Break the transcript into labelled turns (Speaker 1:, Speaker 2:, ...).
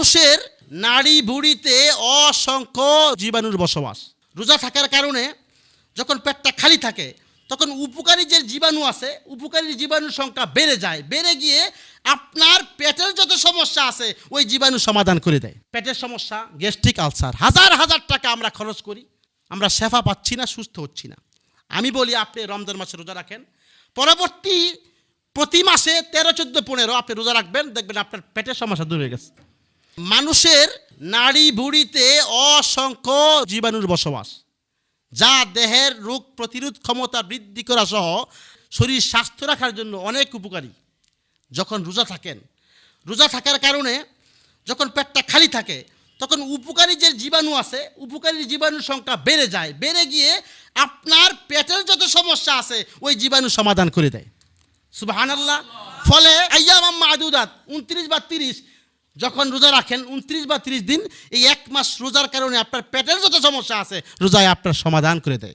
Speaker 1: মানুষের নাড়ি বুড়িতে অসংখ্য জীবাণুর বসবাস। রোজা থাকার কারণে যখন পেটটা খালি থাকে, তখন উপকারী যে জীবাণু আছে, উপকারী জীবাণুর সংখ্যা বেড়ে যায়। বেড়ে গিয়ে আপনার পেটের যত সমস্যা আছে, ওই জীবাণু সমাধান করে দেয়। পেটের সমস্যা, গ্যাস্ট্রিক আলসার, হাজার হাজার টাকা আমরা খরচ করি। আমরা সেফা পাচ্ছি না, সুস্থ হচ্ছি না। আমি বলি, আপনি রমজান মাসে রোজা রাখেন। পরবর্তী প্রতি মাসে তেরো, চোদ্দ, পনেরো আপনি রোজা রাখবেন, দেখবেন আপনার পেটের সমস্যা দূর হয়ে গেছে। মানুষের নাড়ি বুড়িতে অসংখ্য জীবাণুর বসবাস, যা দেহের রোগ প্রতিরোধ ক্ষমতা বৃদ্ধি করা সহ শরীর স্বাস্থ্য রাখার জন্য অনেক উপকারী। যখন রোজা থাকেন, রোজা থাকার কারণে যখন পেটটা খালি থাকে, তখন উপকারী যে জীবাণু আছে, উপকারী জীবাণুর সংখ্যা বেড়ে যায়, বেড়ে গিয়ে আপনার পেটের যত সমস্যা আছে, ওই জীবাণু সমাধান করে দেয়। সুবহানাল্লাহ। ফলে আইয়াম আদুদাত, উনত্রিশ বা তিরিশ যখন রোজা রাখেন, উনত্রিশ বা ত্রিশ দিন, এই এক মাস রোজার কারণে আপনার পেটের যত সমস্যা আছে, রোজায় আপনার সমাধান করে দেয়।